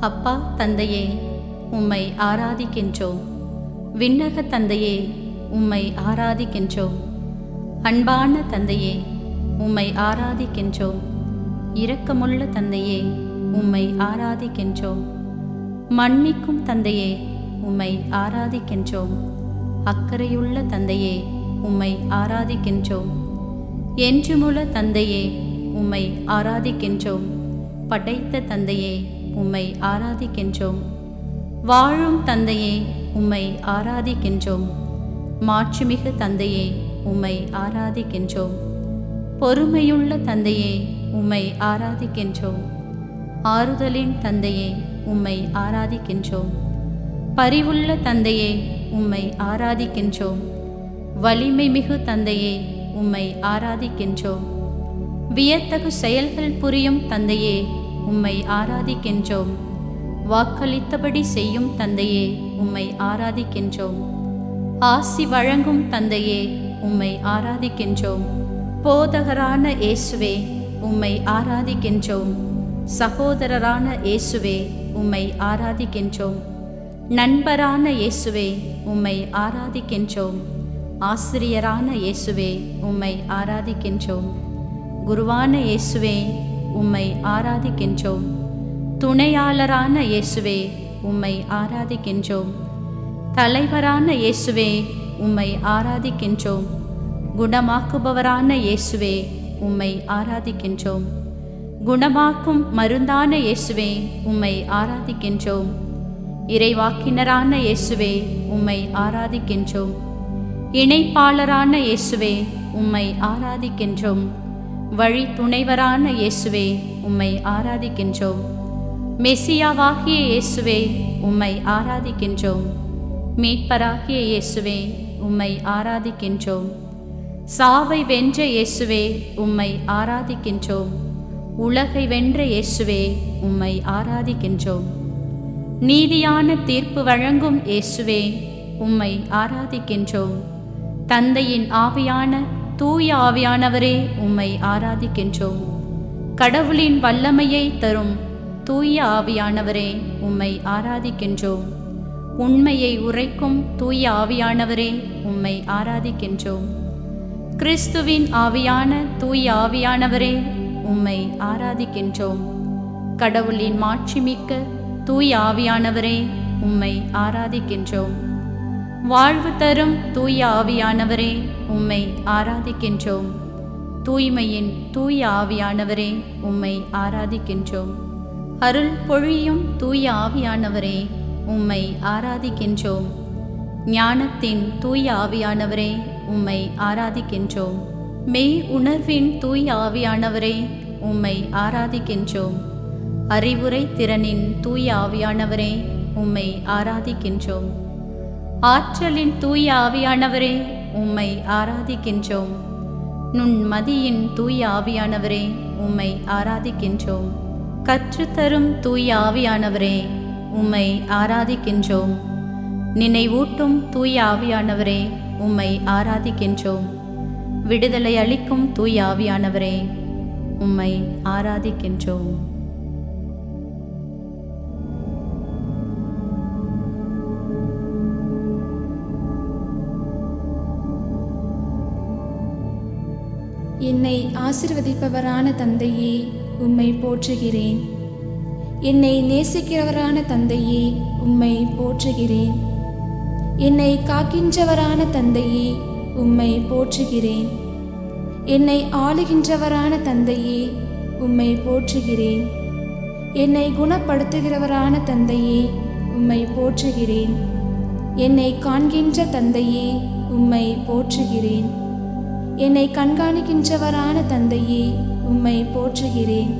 அப்பா தந்தையே உம்மை ஆராதிக்கின்றோம். விண்ணக தந்தையே உம்மை ஆராதிக்கின்றோம். அன்பான தந்தையே உம்மை ஆராதிக்கின்றோம். இரக்கமுள்ள தந்தையே உம்மை ஆராதிக்கின்றோம். மன்னிக்கும் தந்தையே உம்மை ஆராதிக்கின்றோம். அக்கறையுள்ள தந்தையே உம்மை ஆராதிக்கின்றோம். என்றுமுள்ள தந்தையே உம்மை ஆராதிக்கின்றோம். படைத்த தந்தையே உம்மை ஆராதிக்கின்றோம். வாழும் தந்தையே உம்மை ஆராதிக்கின்றோம். மாட்சிமிகு தந்தையே உம்மை ஆராதிக்கின்றோம். பொறுமையுள்ள தந்தையே உம்மை ஆராதிக்கின்றோம். ஆறுதலின் தந்தையே உம்மை ஆராதிக்கின்றோம். பரிவுள்ள தந்தையே உம்மை ஆராதிக்கின்றோம். வலிமை மிகு தந்தையே உம்மை ஆராதிக்கின்றோம். வியத்தகு செயல்கள் புரியும் தந்தையே உம்மை ஆராதிக்கின்றோம். வாக்களித்தபடி செய்யும் தந்தையே உம்மை ஆராதிக்கின்றோம். ஆசி வழங்கும் தந்தையே உம்மை ஆராதிக்கின்றோம். போதகரான இயேசுவே உம்மை ஆராதிக்கின்றோம். சகோதரரான இயேசுவே உம்மை ஆராதிக்கின்றோம். நண்பரான இயேசுவே உம்மை ஆராதிக்கின்றோம். ஆசிரியரான இயேசுவே உம்மை ஆராதிக்கின்றோம். குருவான இயேசுவே உம்மை ஆராதிக்கின்றோம். துணையாளரான இயேசுவே உம்மை ஆராதிக்கின்றோம். தலைவரான இயேசுவே உம்மை ஆராதிக்கின்றோம். குணமாக்குபவரான இயேசுவே உம்மை ஆராதிக்கின்றோம். குணமாக்கும் மருந்தான இயேசுவே உம்மை ஆராதிக்கின்றோம். இறைவாக்கினரான இயேசுவே உம்மை ஆராதிக்கின்றோம். இணைப்பாளரான இயேசுவே உம்மை ஆராதிக்கின்றோம். வழி துணைவரான இயேசுவே உம்மை ஆராதிக்கின்றோம். மெசியாவாகிய இயேசுவே உம்மை ஆராதிக்கின்றோம். மீட்பராகிய இயேசுவே உம்மை ஆராதிக்கின்றோம். சாவை வென்ற இயேசுவே உம்மை ஆராதிக்கின்றோம். உலகை வென்ற இயேசுவே உம்மை ஆராதிக்கின்றோம். நீதியான தீர்ப்பு வழங்கும் இயேசுவே உம்மை ஆராதிக்கின்றோம். தந்தையின் ஆவியான தூய ஆவியானவரே உம்மை ஆராதிக்கின்றோம். கடவுளின் வல்லமையை தரும் தூய ஆவியானவரே உம்மை ஆராதிக்கின்றோம். உண்மையை உரைக்கும் தூய ஆவியானவரே உம்மை ஆராதிக்கின்றோம். கிறிஸ்துவின் ஆவியான தூய ஆவியானவரே உம்மை ஆராதிக்கின்றோம். கடவுளின் மாட்சிமிக்க தூய ஆவியானவரே உம்மை ஆராதிக்கின்றோம். வாழ்வு தரும் தூய ஆவியானவரே உம்மை ஆராதிக்கின்றோம். தூய்மையின் தூய ஆவியானவரே உம்மை ஆராதிக்கின்றோம். அருள் பொழியும் தூய ஆவியானவரே உம்மை ஆராதிக்கின்றோம். ஞானத்தின் தூய ஆவியானவரே உம்மை ஆராதிக்கின்றோம். மெய் உணர்வின் தூய ஆவியானவரே உம்மை ஆராதிக்கின்றோம். அறிவுரை திறனின் தூய ஆவியானவரே உம்மை ஆராதிக்கின்றோம். ஆற்றலின் தூய ஆவியானவரே உம்மை ஆராதிக்கின்றோம். நுண்மதியின் தூய ஆவியானவரே உம்மை ஆராதிக்கின்றோம். கற்றுத்தரும் தூய ஆவியானவரே உம்மை ஆராதிக்கின்றோம். நினைவூட்டும் தூய ஆவியானவரே உம்மை ஆராதிக்கின்றோம். விடுதலை அளிக்கும் தூய ஆவியானவரே உம்மை ஆராதிக்கின்றோம். என்னை ஆசிர்வதிப்பவரான தந்தையே உம்மை போற்றுகிறேன். என்னை நேசிக்கிறவரான தந்தையே உம்மை போற்றுகிறேன். என்னை காக்கின்றவரான தந்தையே உம்மை போற்றுகிறேன். என்னை ஆளுகின்றவரான தந்தையே உம்மை போற்றுகிறேன். என்னை குணப்படுத்துகிறவரான தந்தையே உம்மை போற்றுகிறேன். என்னை காண்கின்ற தந்தையே உம்மை போற்றுகிறேன். என்னை கண்காணிக்கின்றவரான தந்தையே உம்மை போற்றுகிறேன்.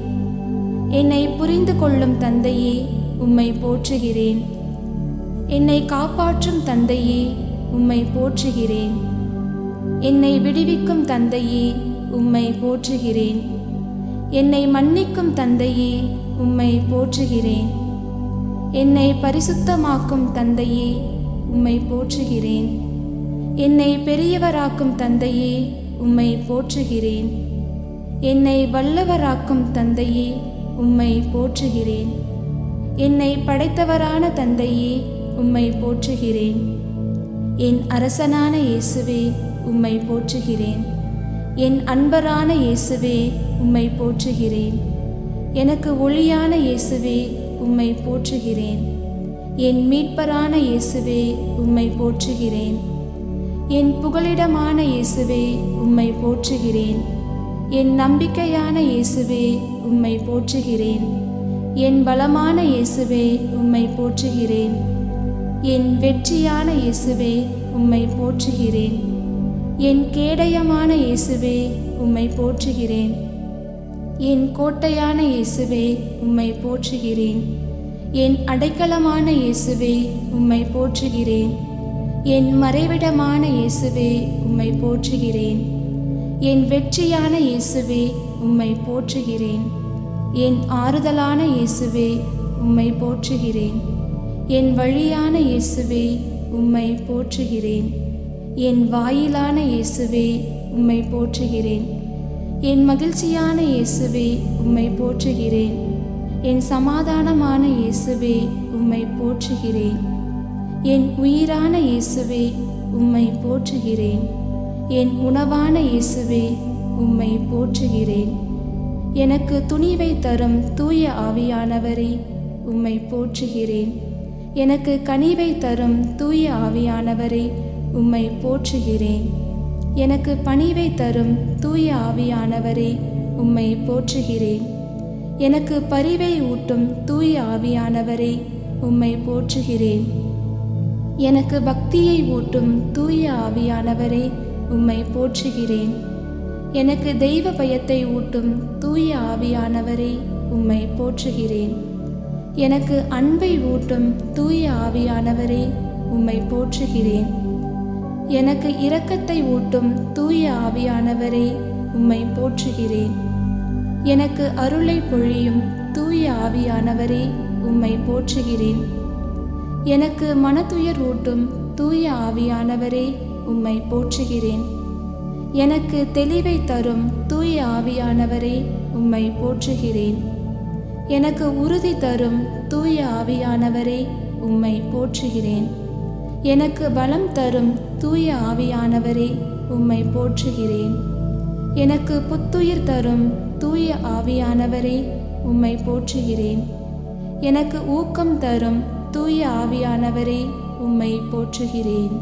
என்னை புரிந்து கொள்ளும் தந்தையே உம்மை போற்றுகிறேன். என்னை காப்பாற்றும் தந்தையே உம்மை போற்றுகிறேன். என்னை விடுவிக்கும் தந்தையே உம்மை போற்றுகிறேன். என்னை மன்னிக்கும் தந்தையே உம்மை போற்றுகிறேன். என்னை பரிசுத்தமாக்கும் தந்தையே உம்மை போற்றுகிறேன். என்னை பெரியவராக்கும் தந்தையே உம்மை போற்றுகிறேன். என்னை வல்லவராக்கும் தந்தையே உம்மை போற்றுகிறேன். என்னை படைத்தவரான தந்தையே உம்மை போற்றுகிறேன். என் அரசனான இயேசுவே உம்மை போற்றுகிறேன். என் அன்பரான இயேசுவே உம்மை போற்றுகிறேன். எனக்கு ஒளியான இயேசுவே உம்மை போற்றுகிறேன். என் மீட்பரான இயேசுவே உம்மை போற்றுகிறேன். என் புகலிடமான இயேசுவே உம்மை போற்றுகிறேன். என் நம்பிக்கையான இயேசுவே உம்மை போற்றுகிறேன். என் பலமான இயேசுவே உம்மை போற்றுகிறேன். என் வெற்றியான இயேசுவே உம்மை போற்றுகிறேன். என் கேடயமான இயேசுவே உம்மை போற்றுகிறேன். என் கோட்டையான இயேசுவே உம்மை போற்றுகிறேன். என் அடைக்கலமான இயேசுவே உம்மை போற்றுகிறேன். என் மறைவிடமான இயேசுவே உம்மை போற்றுகிறேன். என் வெற்றியான இயேசுவே உம்மை போற்றுகிறேன். என் ஆறுதலான இயேசுவே உம்மை போற்றுகிறேன். என் வழியான இயேசுவே உம்மை போற்றுகிறேன். என் வாயிலான இயேசுவே உம்மை போற்றுகிறேன். என் மகிழ்ச்சியான இயேசுவே உம்மை போற்றுகிறேன். என் சமாதானமான இயேசுவே உம்மை போற்றுகிறேன். என் உயிரான இயேசுவே உம்மை போற்றுகிறேன். என் உணவான இயேசுவே உம்மை போற்றுகிறேன். எனக்கு துணிவை தரும் தூய ஆவியானவரே உம்மை போற்றுகிறேன். எனக்கு கனிவை தரும் தூய ஆவியானவரே உம்மை போற்றுகிறேன். எனக்கு பணிவை தரும் தூய ஆவியானவரே உம்மை போற்றுகிறேன். எனக்கு பரிவை ஊட்டும் தூய ஆவியானவரே உம்மை போற்றுகிறேன். எனக்கு பக்தியை ஊட்டும் தூய ஆவியானவரே உம்மை போற்றுகிறேன். எனக்கு தெய்வ பயத்தை ஊட்டும் தூய ஆவியானவரே உம்மை போற்றுகிறேன். எனக்கு அன்பை ஊட்டும் தூய ஆவியானவரே உம்மை போற்றுகிறேன். எனக்கு இரக்கத்தை ஊட்டும் தூய ஆவியானவரே உம்மை போற்றுகிறேன். எனக்கு அருளை பொழியும் தூய ஆவியானவரே உம்மை போற்றுகிறேன். எனக்கு மனத்துயர் ஊட்டும் தூய ஆவியானவரே உம்மை போற்றுகிறேன். எனக்கு தெளிவை தரும் தூய ஆவியானவரே உம்மை போற்றுகிறேன். எனக்கு உறுதி தரும் தூய ஆவியானவரே உம்மை போற்றுகிறேன். எனக்கு பலம் தரும் தூய ஆவியானவரே உம்மை போற்றுகிறேன். எனக்கு புத்துயிர் தரும் தூய ஆவியானவரே உம்மை போற்றுகிறேன். எனக்கு ஊக்கம் தரும் தூய ஆவியானவரே உம்மை போற்றுகிறேன்.